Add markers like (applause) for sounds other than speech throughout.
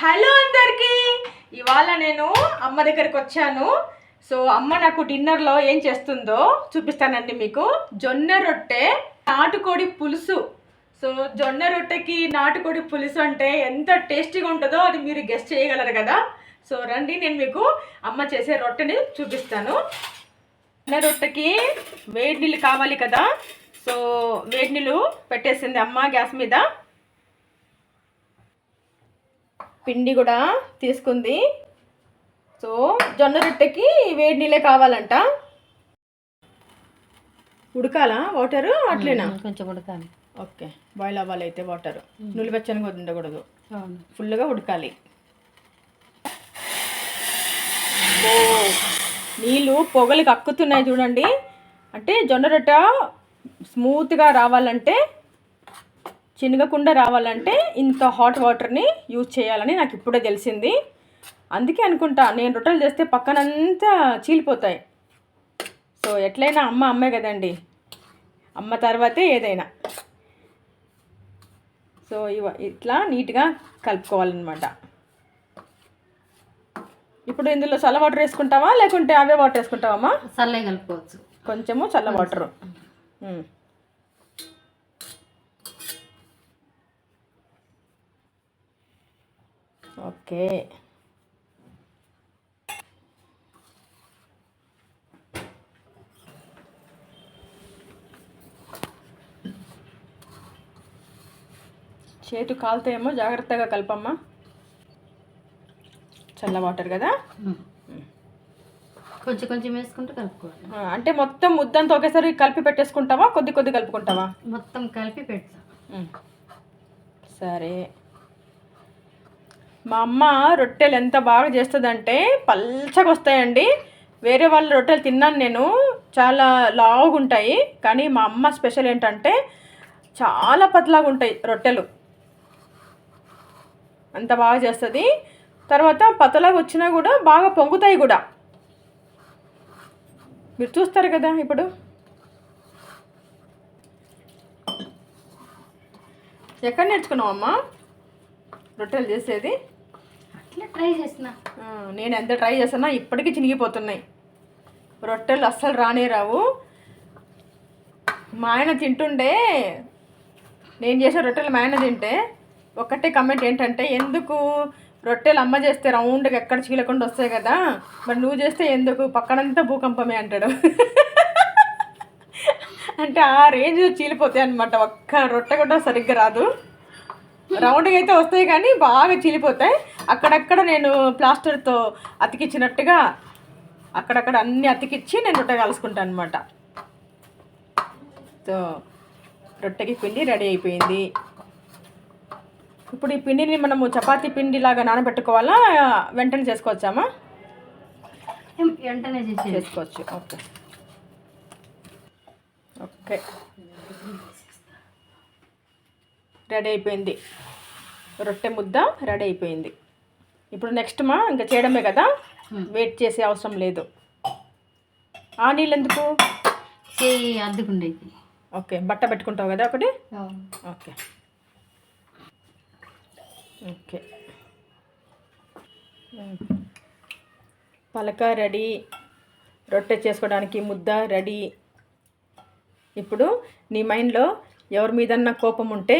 Hello అందరికి. ఇవాళ నేను అమ్మ దగ్గరికి వచ్చాను. సో అమ్మ నాకు డిన్నర్లో ఏం చేస్తుందో చూపిస్తానండి మీకు. జొన్న రొట్టె నాటుకోడి పులుసు. సో జొన్న రొట్టెకి నాటుకోడి పులుసు అంటే ఎంత టేస్టీగా ఉంటుందో అది మీరు గెస్ట్ చేయగలరు కదా. సో రండి నేను మీకు అమ్మ చేసే రొట్టెని చూపిస్తాను. జొన్న రొట్టెకి వేడి నీళ్ళు కావాలి కదా. సో వేడి నీళ్ళు పెట్టేసింది అమ్మ గ్యాస్ మీద. పిండి కూడా తీసుకుంది. సో జొన్న రొట్టెకి వేడి నీళ్ళే కావాలంట. ఉడకాలా వాటరు అట్లేనా? కొంచెం ఉడకాలి. ఓకే బాయిల్ అవ్వాలి అయితే వాటర్ నులివెచ్చనిగా ఉండకూడదు. ఫుల్గా ఉడకాలి. ఓ నీళ్ళు పొగలు కక్కుతున్నాయి చూడండి. అంటే జొన్న రొట్టె స్మూత్గా రావాలంటే చినగకుండా రావాలంటే ఇంత హాట్ వాటర్ని యూజ్ చేయాలని నాకు ఇప్పుడే తెలిసింది. అందుకే అనుకుంటా నేను రొట్టెలు చేస్తే పక్కనంతా చీలిపోతాయి. సో ఎట్లయినా అమ్మ అమ్మే కదండి. అమ్మ తర్వాతే ఏదైనా. సో ఇవ ఇట్లా నీట్గా కలుపుకోవాలన్నమాట. ఇప్పుడు ఇందులో చల్ల వాటర్ వేసుకుంటావా లేకుంటే అవే వాటర్ వేసుకుంటావమ్మా చల్లే కలుపుకోవచ్చు. కొంచెము చల్ల వాటరు ఓకే. చేతు కాలుతాయేమో జాగ్రత్తగా కలపమ్మా. చల్ల వాటర్ కదా. కొంచెం కొంచెం వేసుకుంటూ కలుపుకోవాలి అంటే మొత్తం ముద్దంతా ఒకేసారి కలిపి పెట్టేసుకుంటావా కొద్ది కొద్ది కలుపుకుంటావా? మొత్తం కలిపి పెడతాం. సరే. మా అమ్మ రొట్టెలు ఎంత బాగా చేస్తుందంటే పల్చగా వస్తాయండి వేరే వాళ్ళ రొట్టెలు తిన్నాను నేను. చాలా లావుగా ఉంటాయి కానీ మా అమ్మ స్పెషల్ ఏంటంటే చాలా పతలాగా ఉంటాయి రొట్టెలు. అంత బాగా చేస్తుంది. తర్వాత పతలాగా వచ్చినా కూడా బాగా పొంగుతాయి కూడా. మీరు చూస్తారు కదా ఇప్పుడు. ఎక్కడ నేర్చుకున్నావు అమ్మా? రొట్టెలు చేసేది. అట్లా ట్రై చేసిన నేను ఎంత ట్రై చేస్తున్నా ఇప్పటికీ చినిగిపోతున్నాయి. రొట్టెలు అస్సలు రానే రావు. మా ఆయన తింటుండే. నేను చేసే రొట్టెలు మా ఆయన తింటే. ఒక్కటే కమెంట్ ఏంటంటే ఎందుకు రొట్టెలు అమ్మ చేస్తే రౌండ్గా ఎక్కడ చీలకుండా వస్తాయి కదా? మరి నువ్వు చేస్తే ఎందుకు? పక్కనంతా భూకంపమే అంటాడు. అంటే ఆ రేంజ్ చీలిపోతాయి అనమాట ఒక్క రొట్టె కూడా సరిగ్గా రాదు. రౌండ్గా అయితే వస్తాయి కానీ బాగా చీలిపోతాయి. అక్కడక్కడ నేను ప్లాస్టర్తో అతికిచ్చినట్టుగా అక్కడక్కడ అన్ని అతికిచ్చి నేను రొట్టె కలుసుకుంటాను అనమాట సో రొట్టెకి పిండి రెడీ అయిపోయింది. ఇప్పుడు ఈ పిండిని మనము చపాతీ పిండి లాగా నానబెట్టుకోవాలా? వెంటనే చేసుకోవచ్చామా వెంటనే చేసుకోవచ్చు. ఓకే. ఓకే. రెడీ అయిపోయింది రొట్టె ముద్ద రెడీ అయిపోయింది ఇప్పుడు నెక్స్ట్ మా ఇంకా చేయడమే కదా? వెయిట్ చేసే అవసరం లేదు. ఆ నీళ్ళు ఎందుకు? చేయి అద్దుకుండేది. ఓకే బట్ట పెట్టుకుంటావు కదా ఒకటి? ఓకే. ఓకే. పలక రెడీ. రొట్టె చేసుకోవడానికి ముద్ద రెడీ. ఇప్పుడు నీ మైండ్లో ఎవరి మీదన్నా కోపం ఉంటే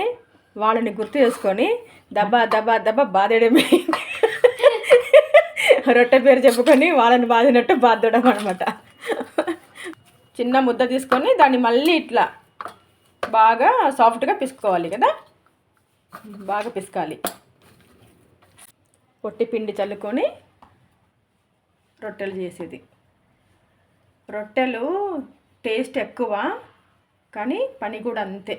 వాళ్ళని గుర్తు చేసుకొని దబ్బా దబ్బా దబ్బా బాధేయడమే రొట్టె పేరు చెప్పుకొని వాళ్ళని బాధినట్టు బాధడం అనమాట చిన్న ముద్ద తీసుకొని దాన్ని మళ్ళీ ఇట్లా బాగా సాఫ్ట్గా పిసుకోవాలి కదా? బాగా పిసకాలి. పొట్టి పిండి చల్లుకొని రొట్టెలు చేసేది. రొట్టెలు టేస్ట్ ఎక్కువ కానీ పని కూడా అంతే.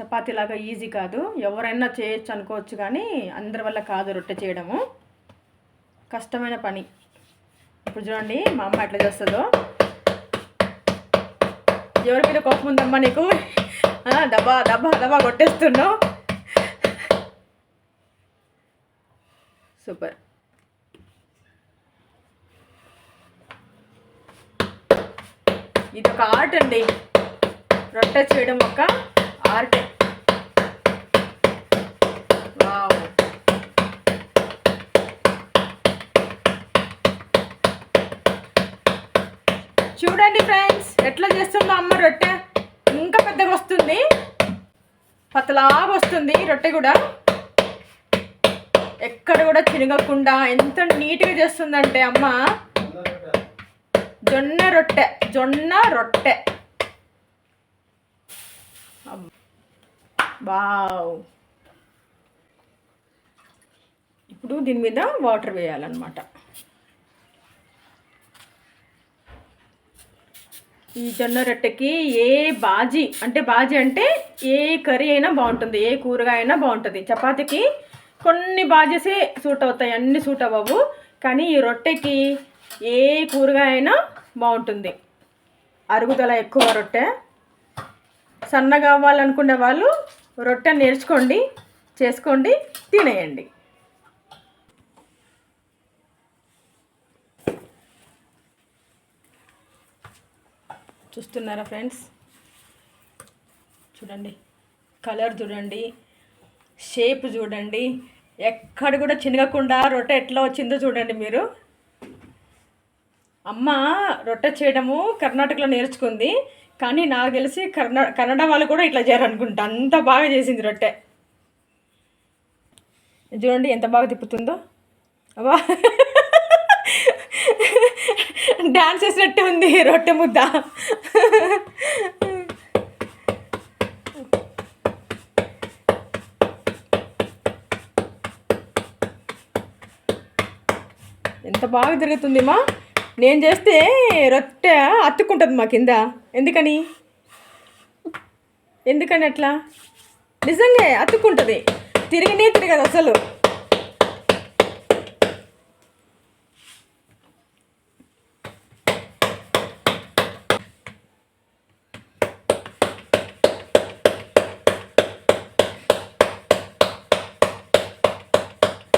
చపాతీలాగా ఈజీ కాదు. ఎవరైనా చేయొచ్చు అనుకోవచ్చు కానీ అందరి వల్ల కాదు రొట్టె చేయడము. కష్టమైన పని. ఇప్పుడు చూడండి మా అమ్మ ఎట్లా చేస్తుందో. ఎవరి మీద కోపం ఉందమ్మా నీకు? ఆ, దబా దబా దబా కొట్టేస్తున్నావు. సూపర్. ఇది ఒక ఆర్ట్ అండి. రొట్టె చేయడం ఒక ఆర్ట్ చూడండి ఫ్రెండ్స్ ఎట్లా చేస్తుందో అమ్మ రొట్టె. ఇంకా పెద్దగా వస్తుంది. పతలాగా వస్తుంది రొట్టె కూడా. ఎక్కడ కూడా చినగకుండా ఎంత నీట్గా చేస్తుందంటే అమ్మ. జొన్న రొట్టె జొన్న రొట్టె. వావ్. ఇప్పుడు దీని మీద వాటర్ వేయాలన్నమాట. ఈ జొన్న రొట్టెకి ఏ బాజీ అంటే బాజీ అంటే ఏ కర్రీ అయినా బాగుంటుంది ఏ కూరగాయ అయినా బాగుంటుంది. చపాతీకి కొన్ని బాజీసే సూట్ అవుతాయి అన్ని సూట్ అవ్వవు. కానీ ఈ రొట్టెకి ఏ కూరగాయ అయినా బాగుంటుంది. అరుగుదల ఎక్కువ రొట్టె. సన్నగా అవ్వాలనుకునే వాళ్ళు రొట్టె నేర్చుకోండి చేసుకోండి తినేయండి. చూస్తున్నారా ఫ్రెండ్స్? చూడండి కలర్ చూడండి షేప్ చూడండి ఎక్కడ కూడా చినగకుండా రొట్టె ఎట్లా వచ్చిందో చూడండి మీరు. అమ్మ రొట్టె చేయడము కర్ణాటకలో నేర్చుకుంది. కానీ నాకు తెలిసి కన్నడ కన్నడ వాళ్ళు కూడా ఇట్లా చేయాలనుకుంటా. అంత బాగా చేసింది రొట్టె. చూడండి ఎంత బాగా తిప్పుతుందో. అబ్బా. డాన్స్ చేసినట్టే ఉంది రొట్టె ముద్ద. ఎంత బాగా తిరుగుతుంది మా. నేను చేస్తే రొట్టె అతుక్కుంటుంది మా కింద. ఎందుకని? ఎందుకని అట్లా? నిజంగా అతుక్కుంటుంది. తిరిగినే తిరగదు అసలు.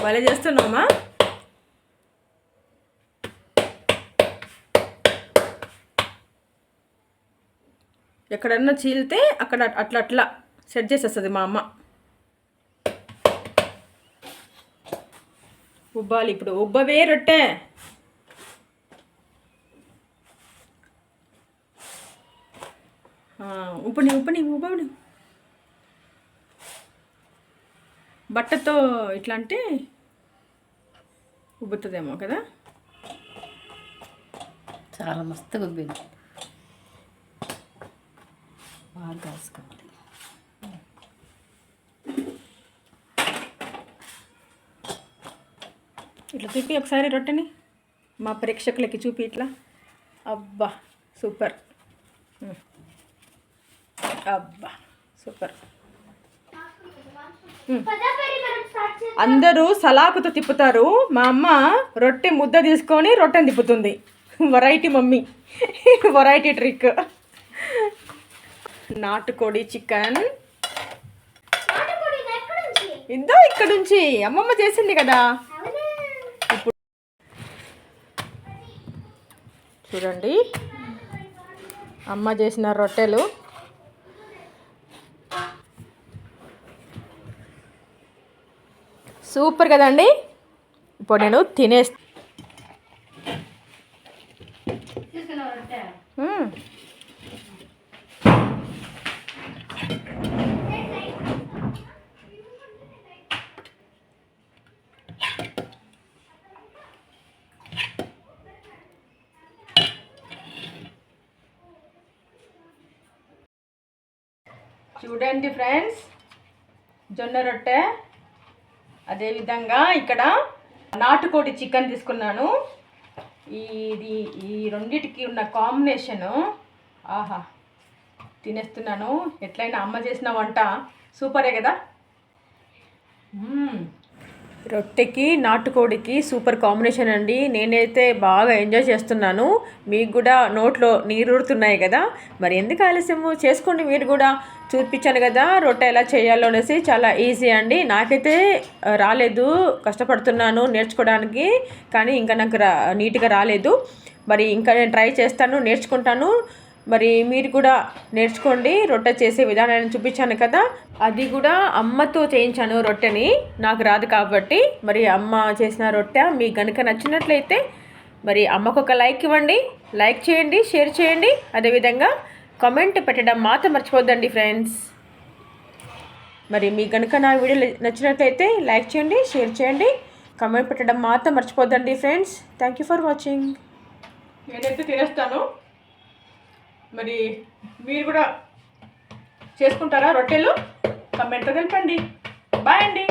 భలే చేస్తున్నామా ఎక్కడన్నా చీలితే అక్కడ అట్లా అట్లా సెట్ చేసేస్తుంది మా అమ్మ. ఉబ్బాలి ఇప్పుడు. ఉబ్బవే రొట్టె. ఉప్పుని ఉప్పని ఉప్పని ఉబ్బని బట్టతో ఇట్లా అంటే ఉబ్బుతుందేమో కదా? చాలా మస్తుగా ఉబ్బింది. బాగా కాసుకోవాలి ఇట్లా చూపి ఒకసారి రొట్టెని. మా ప్రేక్షకులకి చూపి ఇట్లా. అబ్బా సూపర్. అబ్బా సూపర్. అందరూ సలాకుతో తిప్పుతారు. మా అమ్మ రొట్టె ముద్ద తీసుకొని రొట్టెని తిప్పుతుంది. (laughs) Variety mummy. (laughs) వెరైటీ ట్రిక్ నాటుకోడి చికెన్. ఇద్దో ఇక్కడ నుంచి అమ్మమ్మ చేసింది కదా. చూడండి. అమ్మ చేసిన రొట్టెలు. సూపర్ కదండి. ఇప్పుడు నేను తినేస్తా. చూడండి ఫ్రెండ్స్ జొన్న రొట్టె. అదేవిధంగా ఇక్కడ నాటుకోడి చికెన్ తీసుకున్నాను. ఇది ఈ రెండిటికి ఉన్న కాంబినేషను ఆహా తినేస్తున్నాను. ఎట్లయినా అమ్మ చేసిన వంట సూపరే కదా? రొట్టెకి నాటుకోడికి సూపర్ కాంబినేషన్ అండి. నేనైతే బాగా ఎంజాయ్ చేస్తున్నాను. మీకు కూడా నోట్లో నీరూరుతున్నాయి కదా. మరి ఎందుకు ఆలస్యము? చేసుకోండి మీరు కూడా. చూపించాను కదా రొట్టె ఎలా చేయాలో అనేసి చాలా ఈజీ అండి. నాకైతే రాలేదు. కష్టపడుతున్నాను నేర్చుకోవడానికి. కానీ ఇంకా నాకు రా నీట్గా రాలేదు. మరి ఇంకా నేను ట్రై చేస్తాను నేర్చుకుంటాను. మరి మీరు కూడా నేర్చుకోండి రొట్టె చేసే విధానాన్ని చూపించాను కదా. అది కూడా అమ్మతో చేయించాను రొట్టెని. నాకు రాదు కాబట్టి మరి అమ్మ చేసిన రొట్టె మీకు కనుక నచ్చినట్లయితే మరి అమ్మకు ఒక లైక్ ఇవ్వండి లైక్ చేయండి షేర్ చేయండి. అదేవిధంగా కామెంట్ పెట్టడం మాత్రం మర్చిపోద్దండి ఫ్రెండ్స్. మరి మీకు కనుక నా వీడియో నచ్చినట్లయితే లైక్ చేయండి షేర్ చేయండి. కామెంట్ పెట్టడం మాత్రం మర్చిపోద్దండి friends. Thank you for watching. నేనైతే తినేస్తాను. మరి మీరు కూడా చేసుకుంటారా రొట్టెలు? కమెంట్లో తెలపండి. బాయ్ అండి.